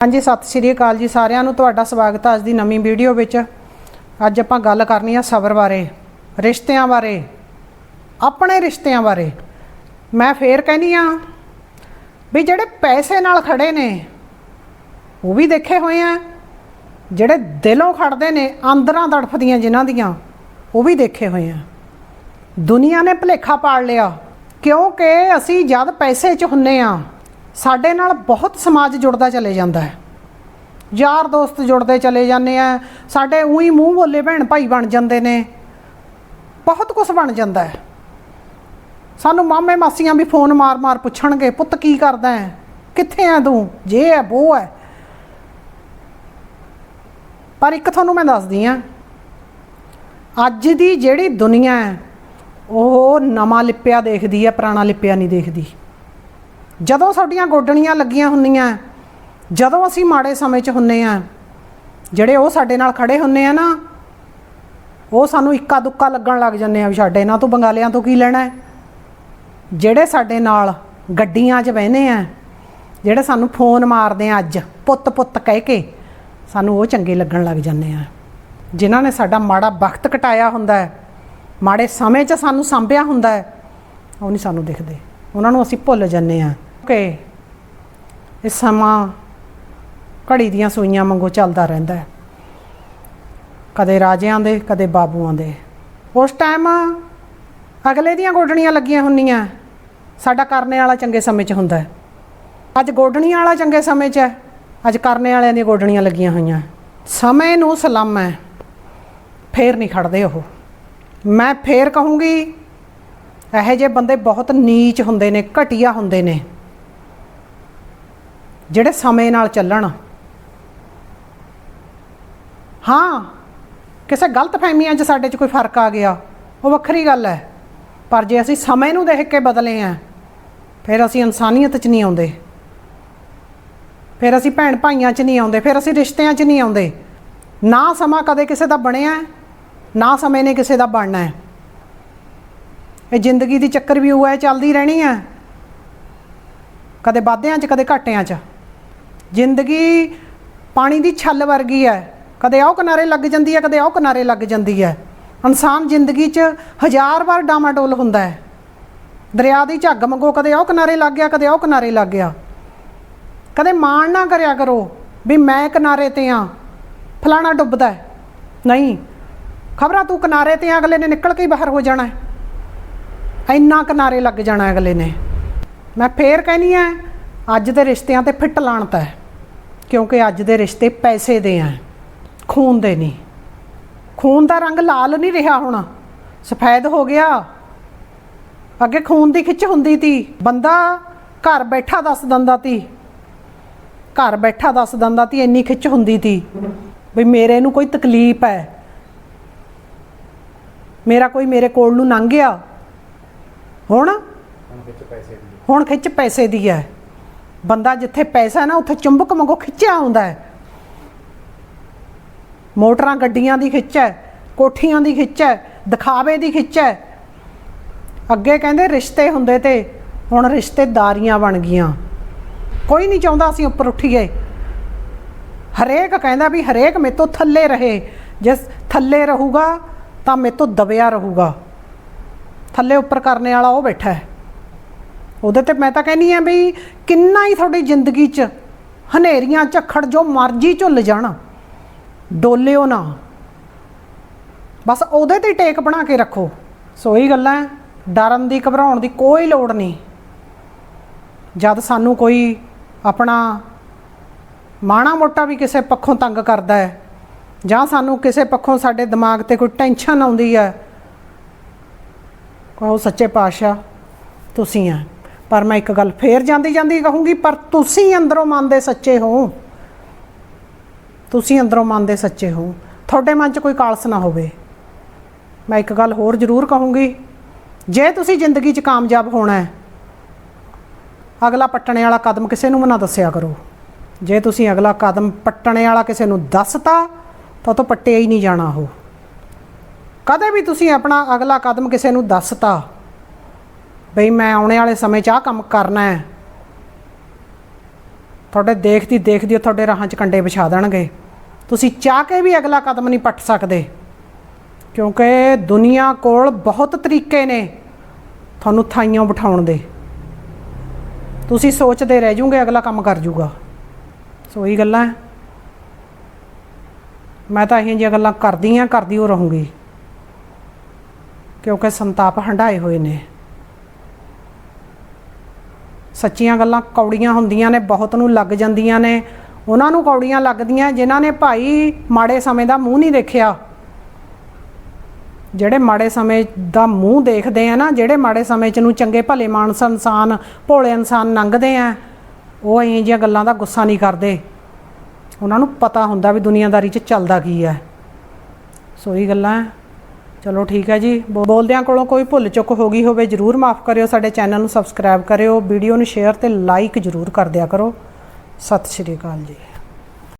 ਹਾਂਜੀ, ਸਤਿ ਸ਼੍ਰੀ ਅਕਾਲ ਜੀ ਸਾਰਿਆਂ ਨੂੰ। ਤੁਹਾਡਾ ਸਵਾਗਤ ਹੈ ਅੱਜ ਦੀ ਨਵੀਂ ਵੀਡੀਓ ਵਿੱਚ। ਅੱਜ ਆਪਾਂ ਗੱਲ ਕਰਨੀ ਆ ਸਬਰ ਬਾਰੇ, ਰਿਸ਼ਤਿਆਂ ਬਾਰੇ, ਆਪਣੇ ਰਿਸ਼ਤਿਆਂ ਬਾਰੇ। ਮੈਂ ਫੇਰ ਕਹਿੰਦੀ ਆ ਵੀ ਜਿਹੜੇ ਪੈਸੇ ਨਾਲ ਖੜੇ ਨੇ, ਉਹ ਵੀ ਦੇਖੇ ਹੋਏ ਆ। ਜਿਹੜੇ ਦਿਲੋਂ ਖੜਦੇ ਨੇ, ਅੰਦਰਾਂ ਤੜਫਦੀਆਂ ਜਿਨ੍ਹਾਂ ਦੀਆਂ, ਉਹ ਵੀ ਦੇਖੇ ਹੋਏ ਆ। ਦੁਨੀਆ ਨੇ ਭਲੇਖਾ ਪਾੜ ਲਿਆ, ਕਿਉਂਕਿ ਅਸੀਂ ਜਦ ਪੈਸੇ 'ਚ ਹੁੰਨੇ ਆ ਸਾਡੇ ਨਾਲ ਬਹੁਤ ਸਮਾਜ ਜੁੜਦਾ ਚਲੇ ਜਾਂਦਾ ਹੈ। ਯਾਰ ਦੋਸਤ ਜੁੜਦੇ ਚਲੇ ਜਾਂਦੇ ਆ। ਸਾਡੇ ਉਹੀ ਮੂੰਹ ਬੋਲੇ ਭੈਣ ਭਾਈ ਬਣ ਜਾਂਦੇ ਨੇ। ਬਹੁਤ ਕੁਝ ਬਣ ਜਾਂਦਾ ਹੈ। ਸਾਨੂੰ ਮਾਮੇ ਮਾਸੀਆਂ ਵੀ ਫੋਨ ਮਾਰ-ਮਾਰ ਪੁੱਛਣਗੇ, ਪੁੱਤ ਕੀ ਕਰਦਾ ਹੈ? ਕਿੱਥੇ ਆ ਤੂੰ? ਜੇ ਹੈ ਉਹ ਹੈ। ਪਰ ਇੱਕ ਤੁਹਾਨੂੰ ਮੈਂ ਦੱਸਦੀ ਆ ਅੱਜ ਦੀ ਜਿਹੜੀ ਦੁਨੀਆ ਹੈ, ਉਹ ਨਵਾਂ ਲਿਪਿਆ ਦੇਖਦੀ ਹੈ, ਪੁਰਾਣਾ ਲਿਪਿਆ ਨਹੀਂ ਦੇਖਦੀ। ਜਦੋਂ ਸਾਡੀਆਂ ਗੋਡਣੀਆਂ ਲੱਗੀਆਂ ਹੁੰਦੀਆਂ, ਜਦੋਂ ਅਸੀਂ ਮਾੜੇ ਸਮੇਂ 'ਚ ਹੁੰਨੇ ਆ, ਜਿਹੜੇ ਉਹ ਸਾਡੇ ਨਾਲ ਖੜੇ ਹੁੰਨੇ ਆ ਨਾ, ਉਹ ਸਾਨੂੰ ਇੱਕਾ ਦੁੱਕਾ ਲੱਗਣ ਲੱਗ ਜਾਂਦੇ ਆ ਵੀ ਸਾਡੇ ਨਾਲ ਤੋਂ ਬੰਗਾਲਿਆਂ ਤੋਂ ਕੀ ਲੈਣਾ ਜਿਹੜੇ ਸਾਡੇ ਨਾਲ ਗੱਡੀਆਂ 'ਚ ਬਹਿਨੇ ਆ, ਜਿਹੜੇ ਸਾਨੂੰ ਫੋਨ ਮਾਰਦੇ ਆ ਅੱਜ, ਪੁੱਤ ਪੁੱਤ ਕਹਿ ਕੇ, ਸਾਨੂੰ ਉਹ ਚੰਗੇ ਲੱਗਣ ਲੱਗ ਜਾਂਦੇ ਆ। ਜਿਨ੍ਹਾਂ ਨੇ ਸਾਡਾ ਮਾੜਾ ਵਕਤ ਕਟਾਇਆ ਹੁੰਦਾ ਹੈ, ਮਾੜੇ ਸਮੇਂ 'ਚ ਸਾਨੂੰ ਸੰਭਿਆ ਹੁੰਦਾ ਹੈ, ਉਹ ਨਹੀਂ ਸਾਨੂੰ ਦਿਖਦੇ। ਉਹਨਾਂ ਨੂੰ ਅਸੀਂ ਭੁੱਲ ਜੰਨੇ ਆ। ਕਿ ਇਹ ਸਮਾਂ ਘੜੀ ਦੀਆਂ ਸੂਈਆਂ ਵਾਂਗੂ ਚੱਲਦਾ ਰਹਿੰਦਾ ਹੈ। ਕਦੇ ਰਾਜਿਆਂ ਦੇ, ਕਦੇ ਬਾਬੂਆਂ ਦੇ। ਉਸ ਟਾਈਮ ਅਗਲੇ ਦੀਆਂ ਗੋਡਣੀਆਂ ਲੱਗੀਆਂ ਹੁੰਦੀਆਂ ਸਾਡਾ ਕਰਨੇ ਵਾਲਾ ਚੰਗੇ ਸਮੇਂ 'ਚ ਹੁੰਦਾ ਹੈ। ਅੱਜ ਗੋਡਣੀਆਂ ਵਾਲਾ ਚੰਗੇ ਸਮੇਂ 'ਚ ਹੈ। ਅੱਜ ਕਰਨੇ ਵਾਲਿਆਂ ਦੀਆਂ ਗੋਡਣੀਆਂ ਲੱਗੀਆਂ ਹੋਈਆਂ। ਸਮੇਂ ਨੂੰ ਸਲਾਮ ਹੈ। ਫੇਰ ਨਹੀਂ ਖੜਦੇ ਉਹ। ਮੈਂ ਫੇਰ ਕਹੂੰਗੀ, ਇਹੋ ਜਿਹੇ ਬੰਦੇ ਬਹੁਤ ਨੀਚ ਹੁੰਦੇ ਨੇ, ਘਟੀਆ ਹੁੰਦੇ ਨੇ। ਜਿਹੜੇ ਸਮੇਂ ਨਾਲ ਚੱਲਣ। ਹਾਂ, ਕਿਸੇ ਗਲਤ ਫਹਿਮੀਆਂ 'ਚ ਸਾਡੇ 'ਚ ਕੋਈ ਫ਼ਰਕ ਆ ਗਿਆ, ਉਹ ਵੱਖਰੀ ਗੱਲ ਹੈ। ਪਰ ਜੇ ਅਸੀਂ ਸਮੇਂ ਨੂੰ ਦੇਖ ਕੇ ਬਦਲੇ ਆ ਫਿਰ ਅਸੀਂ ਇਨਸਾਨੀਅਤ 'ਚ ਨਹੀਂ ਆਉਂਦੇ। ਫਿਰ ਅਸੀਂ ਭੈਣ ਭਾਈਆਂ 'ਚ ਨਹੀਂ ਆਉਂਦੇ, ਫਿਰ ਅਸੀਂ ਰਿਸ਼ਤਿਆਂ 'ਚ ਨਹੀਂ ਆਉਂਦੇ। ਨਾ ਸਮਾਂ ਕਦੇ ਕਿਸੇ ਦਾ ਬਣਿਆ, ਨਾ ਸਮੇਂ ਨੇ ਕਿਸੇ ਦਾ ਬਣਨਾ ਹੈ। ਇਹ ਜ਼ਿੰਦਗੀ ਦੀ ਚੱਕਰ ਵੀ ਉਹ ਚੱਲਦੀ ਰਹਿਣੀ ਹੈ। ਕਦੇ ਵਾਧਿਆਂ 'ਚ, ਕਦੇ ਘਾਟਿਆਂ 'ਚ। ਜ਼ਿੰਦਗੀ ਪਾਣੀ ਦੀ ਛੱਲ ਵਰਗੀ ਹੈ। ਕਦੇ ਉਹ ਕਿਨਾਰੇ ਲੱਗ ਜਾਂਦੀ ਹੈ, ਕਦੇ ਉਹ ਕਿਨਾਰੇ ਲੱਗ ਜਾਂਦੀ ਹੈ। ਇਨਸਾਨ ਜ਼ਿੰਦਗੀ 'ਚ ਹਜ਼ਾਰ ਵਾਰ ਡਾਮਾਡੋਲ ਹੁੰਦਾ ਹੈ। ਦਰਿਆ ਦੀ ਝੱਗ ਮੰਗੋ, ਕਦੇ ਉਹ ਕਿਨਾਰੇ ਲੱਗ ਗਿਆ, ਕਦੇ ਉਹ ਕਿਨਾਰੇ ਲੱਗ ਗਿਆ। ਕਦੇ ਮਾਣ ਨਾ ਕਰਿਆ ਕਰੋ ਵੀ ਮੈਂ ਕਿਨਾਰੇ ਤੇ ਆ ਫਲਾਣਾ ਡੁੱਬਦਾ ਨਹੀਂ, ਖਬਰਾਂ ਤੂੰ ਕਿਨਾਰੇ ਤੇ ਆ, ਅਗਲੇ ਨੇ ਨਿਕਲ ਕੇ ਹੀ ਬਾਹਰ ਹੋ ਜਾਣਾ ਹੈ। ਇੰਨਾ ਕਿਨਾਰੇ ਲੱਗ ਜਾਣਾ ਅਗਲੇ ਨੇ। ਮੈਂ ਫੇਰ ਕਹਿਨੀ ਆ ਅੱਜ ਦੇ ਰਿਸ਼ਤਿਆਂ ਤੇ ਫਿੱਟ ਲਾਣਤ ਹੈ। ਕਿਉਂਕਿ ਅੱਜ ਦੇ ਰਿਸ਼ਤੇ ਪੈਸੇ ਦੇ ਆ ਖੂਨ ਦੇ ਨਹੀਂ। ਖੂਨ ਦਾ ਰੰਗ ਲਾਲ ਨਹੀਂ ਰਿਹਾ ਹੁਣ। ਸਫੈਦ ਹੋ ਗਿਆ। ਅੱਗੇ ਖੂਨ ਦੀ ਖਿੱਚ ਹੁੰਦੀ ਤੀ। ਬੰਦਾ ਘਰ ਬੈਠਾ ਦੱਸ ਦਿੰਦਾ ਤੀ। ਘਰ ਬੈਠਾ ਦੱਸ ਦਿੰਦਾ ਤੀ ਇੰਨੀ ਖਿੱਚ ਹੁੰਦੀ ਤੀ ਵੀ ਮੇਰੇ ਨੂੰ ਕੋਈ ਤਕਲੀਫ ਹੈ। ਮੇਰਾ ਕੋਈ ਮੇਰੇ ਕੋਲ ਨੂੰ ਲੰਘ ਗਿਆ। ਹੁਣ? ਹੁਣ ਖਿੱਚ ਪੈਸੇ ਦੀ ਹੈ। ਬੰਦਾ ਜਿੱਥੇ ਪੈਸਾ ਨਾ, ਉੱਥੇ ਚੁੰਬਕ ਵਾਂਗੂ ਖਿੱਚਿਆ ਹੁੰਦਾ ਹੈ। ਮੋਟਰਾਂ ਗੱਡੀਆਂ ਦੀ ਖਿੱਚ ਹੈ, ਕੋਠੀਆਂ ਦੀ ਖਿੱਚ ਹੈ, ਦਿਖਾਵੇ ਦੀ ਖਿੱਚ ਹੈ। ਅੱਗੇ ਕਹਿੰਦੇ ਰਿਸ਼ਤੇ ਹੁੰਦੇ ਤੇ ਹੁਣ ਰਿਸ਼ਤੇਦਾਰੀਆਂ ਬਣ ਗਈਆਂ। ਕੋਈ ਨਹੀਂ ਚਾਹੁੰਦਾ ਅਸੀਂ ਉੱਪਰ ਉੱਠੀਏ। ਹਰੇਕ ਕਹਿੰਦਾ ਵੀ ਹਰੇਕ ਮੇਰੇ ਤੋਂ ਥੱਲੇ ਰਹੇ। ਜੇ ਥੱਲੇ ਰਹੂਗਾ ਤਾਂ ਮੇਰੇ ਤੋਂ ਦਬਿਆ ਰਹੂਗਾ। ਥੱਲੇ ਉੱਪਰ ਕਰਨੇ ਵਾਲਾ ਉਹ ਬੈਠਾ ਹੈ। ਉਹਦੇ ਤੇ ਮੈਂ ਤਾਂ ਕਹਿੰਨੀ ਆ ਵੀ ਕਿੰਨਾ ਹੀ ਤੁਹਾਡੀ ਜ਼ਿੰਦਗੀ 'ਚ ਹਨੇਰੀਆਂ, ਝੱਖੜ, ਜੋ ਮਰਜ਼ੀ ਝੁੱਲ ਜਾਣ, ਡੋਲਿਓ ਨਾ। ਬਸ ਉਹਦੇ ਤੇ ਟੇਕ ਬਣਾ ਕੇ ਰੱਖੋ। ਸੋ ਹੀ ਗੱਲਾਂ ਡਰਨ ਦੀ, ਘਬਰਾਉਣ ਦੀ ਕੋਈ ਲੋੜ ਨਹੀਂ। ਜਦ ਸਾਨੂੰ ਕੋਈ ਆਪਣਾ ਮਾਣਾ ਮੋਟਾ ਵੀ ਕਿਸੇ ਪੱਖੋਂ ਤੰਗ ਕਰਦਾ ਹੈ ਜਾਂ ਸਾਨੂੰ ਕਿਸੇ ਪੱਖੋਂ ਸਾਡੇ ਦਿਮਾਗ ਤੇ ਕੋਈ ਟੈਨਸ਼ਨ ਆਉਂਦੀ ਹੈ ਉਹ ਸੱਚੇ ਪਾਤਸ਼ਾਹ ਤੁਸੀਂ ਆ ਪਰ ਮੈਂ ਇੱਕ ਗੱਲ ਫੇਰ ਜਾਂਦੀ ਜਾਂਦੀ ਕਹੂੰਗੀ, ਪਰ ਤੁਸੀਂ ਅੰਦਰੋਂ ਮਨ ਦੇ ਸੱਚੇ ਹੋ। ਤੁਸੀਂ ਅੰਦਰੋਂ ਮਨ ਦੇ ਸੱਚੇ ਹੋ। ਤੁਹਾਡੇ ਮਨ 'ਚ ਕੋਈ ਕਾਲਸ ਨਾ ਹੋਵੇ। ਮੈਂ ਇੱਕ ਗੱਲ ਹੋਰ ਜ਼ਰੂਰ ਕਹੂੰਗੀ, ਜੇ ਤੁਸੀਂ ਜ਼ਿੰਦਗੀ 'ਚ ਕਾਮਯਾਬ ਹੋਣਾ ਹੈ, ਅਗਲਾ ਪੱਟਣੇ ਵਾਲਾ ਕਦਮ ਕਿਸੇ ਨੂੰ ਵੀ ਨਾ ਦੱਸਿਆ ਕਰੋ। ਜੇ ਤੁਸੀਂ ਅਗਲਾ ਕਦਮ ਪੱਟਣੇ ਵਾਲਾ ਕਿਸੇ ਨੂੰ ਦੱਸਤਾ, ਤਾਂ ਉਹ ਤੋਂ ਪੱਟਿਆ ਹੀ ਨਹੀਂ ਜਾਣਾ ਉਹ। ਕਦੇ ਵੀ ਤੁਸੀਂ ਆਪਣਾ ਅਗਲਾ ਕਦਮ ਕਿਸੇ ਨੂੰ ਦੱਸਤਾ ਬਈ ਮੈਂ ਆਉਣੇ ਵਾਲੇ ਸਮੇਂ 'ਚ ਆਹ ਕੰਮ ਕਰਨਾ ਹੈ। ਤੁਹਾਡੇ ਦੇਖਦੀ ਦੇਖਦੀ ਉਹ ਤੁਹਾਡੇ ਰਾਹਾਂ 'ਚ ਕੰਡੇ ਵਿਛਾ ਦੇਣਗੇ। ਤੁਸੀਂ ਚਾਹ ਕੇ ਵੀ ਅਗਲਾ ਕਦਮ ਨਹੀਂ ਪੱਟ ਸਕਦੇ, ਕਿਉਂਕਿ ਦੁਨੀਆ ਕੋਲ ਬਹੁਤ ਤਰੀਕੇ ਨੇ ਤੁਹਾਨੂੰ ਥਾਈਆਂ ਬਿਠਾਉਣ ਦੇ। ਤੁਸੀਂ ਸੋਚਦੇ ਰਹਿ ਜਾਓਗੇ ਅਗਲਾ ਕੰਮ ਕਰ ਜੂਗਾ। ਸੋ ਇਹ ਗੱਲਾਂ ਮੈਂ ਤਾਂ ਇਹੋ ਜਿਹੀਆਂ ਗੱਲਾਂ ਕਰਦੀ ਆ ਕਰਦੀ ਹੋ ਰਹੂੰਗੀ। ਕਿਉਂਕਿ ਸੰਤਾਪ ਹੰਡਾਏ ਹੋਏ ਨੇ। ਸੱਚੀਆਂ ਗੱਲਾਂ ਕੌੜੀਆਂ ਹੁੰਦੀਆਂ ਨੇ, ਬਹੁਤ ਨੂੰ ਲੱਗ ਜਾਂਦੀਆਂ ਨੇ। ਉਹਨਾਂ ਨੂੰ ਕੌੜੀਆਂ ਲੱਗਦੀਆਂ, ਜਿਨ੍ਹਾਂ ਨੇ ਭਾਈ ਮਾੜੇ ਸਮੇਂ ਦਾ ਮੂੰਹ ਨਹੀਂ ਦੇਖਿਆ। ਜਿਹੜੇ ਮਾੜੇ ਸਮੇਂ ਦਾ ਮੂੰਹ ਦੇਖਦੇ ਆ ਨਾ, ਜਿਹੜੇ ਮਾੜੇ ਸਮੇਂ ਚ ਨੂੰ ਚੰਗੇ ਭਲੇ ਮਾਨਸ ਇਨਸਾਨ, ਭੋਲੇ ਇਨਸਾਨ ਲੰਘਦੇ ਆ, ਉਹ ਇਹੋ ਜਿਹੀਆਂ ਗੱਲਾਂ ਦਾ ਗੁੱਸਾ ਨਹੀਂ ਕਰਦੇ। ਉਹਨਾਂ ਨੂੰ ਪਤਾ ਹੁੰਦਾ ਵੀ ਦੁਨੀਆਦਾਰੀ 'ਚ ਚੱਲਦਾ ਕੀ ਹੈ ਸੋ ਇਹ ਗੱਲਾਂ ਚਲੋ ਠੀਕ ਹੈ ਜੀ। ਬੋ- ਬੋਲਦਿਆਂ ਕੋਲੋਂ ਕੋਈ ਭੁੱਲ ਚੁੱਕ ਹੋ ਗਈ ਹੋਵੇ, ਜਰੂਰ ਮਾਫ ਕਰਿਓ। ਸਾਡੇ ਚੈਨਲ ਨੂੰ ਸਬਸਕ੍ਰਾਈਬ ਕਰਿਓ। ਵੀਡੀਓ ਨੂੰ ਸ਼ੇਅਰ ਤੇ ਲਾਈਕ ਜਰੂਰ ਕਰ ਦਿਆ ਕਰੋ। ਸਤਿ ਸ਼੍ਰੀ ਅਕਾਲ ਜੀ।